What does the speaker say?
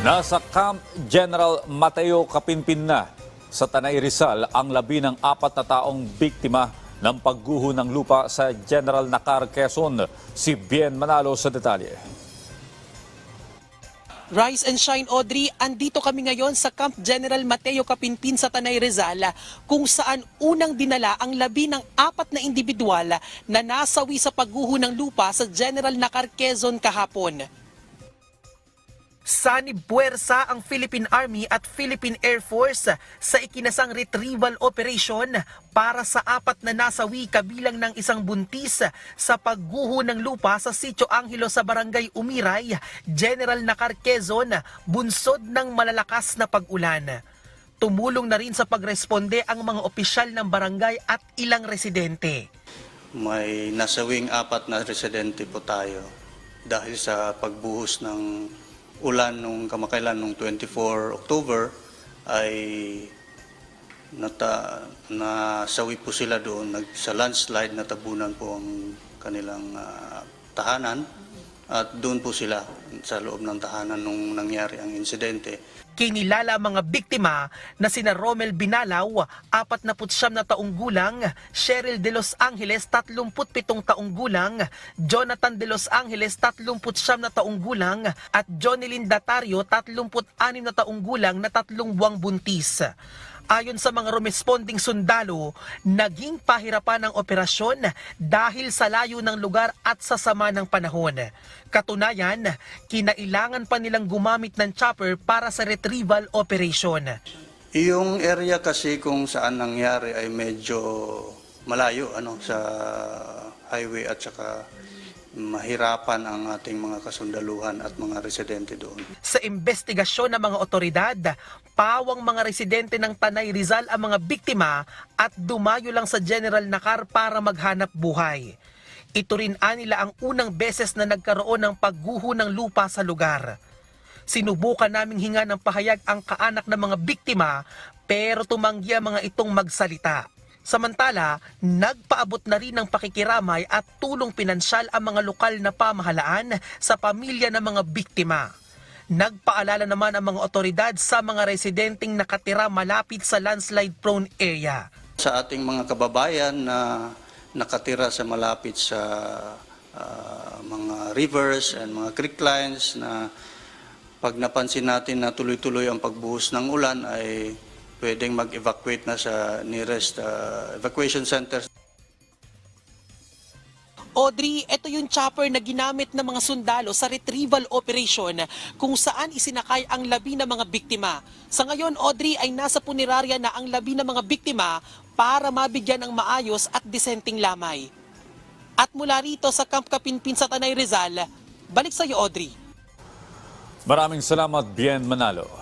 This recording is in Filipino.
Nasa Camp General Mateo Kapinpin na sa Tanay Rizal ang labi ng apat na taong biktima ng pagguho ng lupa sa General Nakar, Quezon. Si Bien Manalo sa detalye. Rise and Shine Audrey, andito kami ngayon sa Camp General Mateo Kapinpin sa Tanay Rizal kung saan unang dinala ang labi ng apat na individual na nasawi sa pagguho ng lupa sa General Nakar, Quezon kahapon. Sanib puwersa ang Philippine Army at Philippine Air Force sa ikinasang retrieval operation para sa apat na nasawi kabilang ng isang buntis sa pagguho ng lupa sa Sitio Angelo sa Barangay Umiray, General Nakar, Quezon, bunsod ng malalakas na pag-ulan. Tumulong na rin sa pagresponde ang mga opisyal ng barangay at ilang residente. May nasawing apat na residente po tayo dahil sa pagbuhos ng ulan nung kamakailan nung 24 October ay nata, nasawi po sila doon. Nag, sa landslide natabunan po ang kanilang ah, tahanan at doon po sila sa loob ng tahanan nung nangyari ang insidente. Kinilala mga biktima na sina Romel Binalaw, 49 na taong gulang, Cheryl De Los Angeles, 37 taong gulang, Jonathan De Los Angeles, 39 na taong gulang, at Jonilyn Datario, 36 na taong gulang na tatlong buwang buntis. Ayon sa mga responding sundalo, naging pahirapan ang operasyon dahil sa layo ng lugar at sa sama ng panahon. Katunayan, kinailangan pa nilang gumamit ng chopper para sa retrieval operation. Yung area kasi kung saan nangyari ay medyo malayo ano sa highway at saka mahirapan ang ating mga kasundaluhan at mga residente doon. Sa investigasyon ng mga otoridad, pawang mga residente ng Tanay Rizal ang mga biktima at dumayo lang sa General Nakar para maghanap buhay. Ito rin anila ang unang beses na nagkaroon ng pagguho ng lupa sa lugar. Sinubukan naming hinga ng pahayag ang kaanak ng mga biktima pero tumanggi ang mga itong magsalita. Samantala, nagpaabot na rin ng pakikiramay at tulong pinansyal ang mga lokal na pamahalaan sa pamilya ng mga biktima. Nagpaalala naman ang mga otoridad sa mga residenteng nakatira malapit sa landslide-prone area. Sa ating mga kababayan na nakatira sa malapit sa ah, mga rivers and mga creek lines na pag napansin natin na tuloy-tuloy ang pagbuhos ng ulan ay pwedeng mag-evacuate na sa nearest ah, evacuation centers. Audrey, ito yung chopper na ginamit ng mga sundalo sa retrieval operation kung saan isinakay ang labi ng mga biktima. Sa ngayon, Audrey, ay nasa punerarya na ang labi ng mga biktima para mabigyan ng maayos at disenteng lamay. At mula rito sa Camp Kapinpin sa Tanay Rizal, balik sa iyo, Audrey. Maraming salamat, Bien Manalo.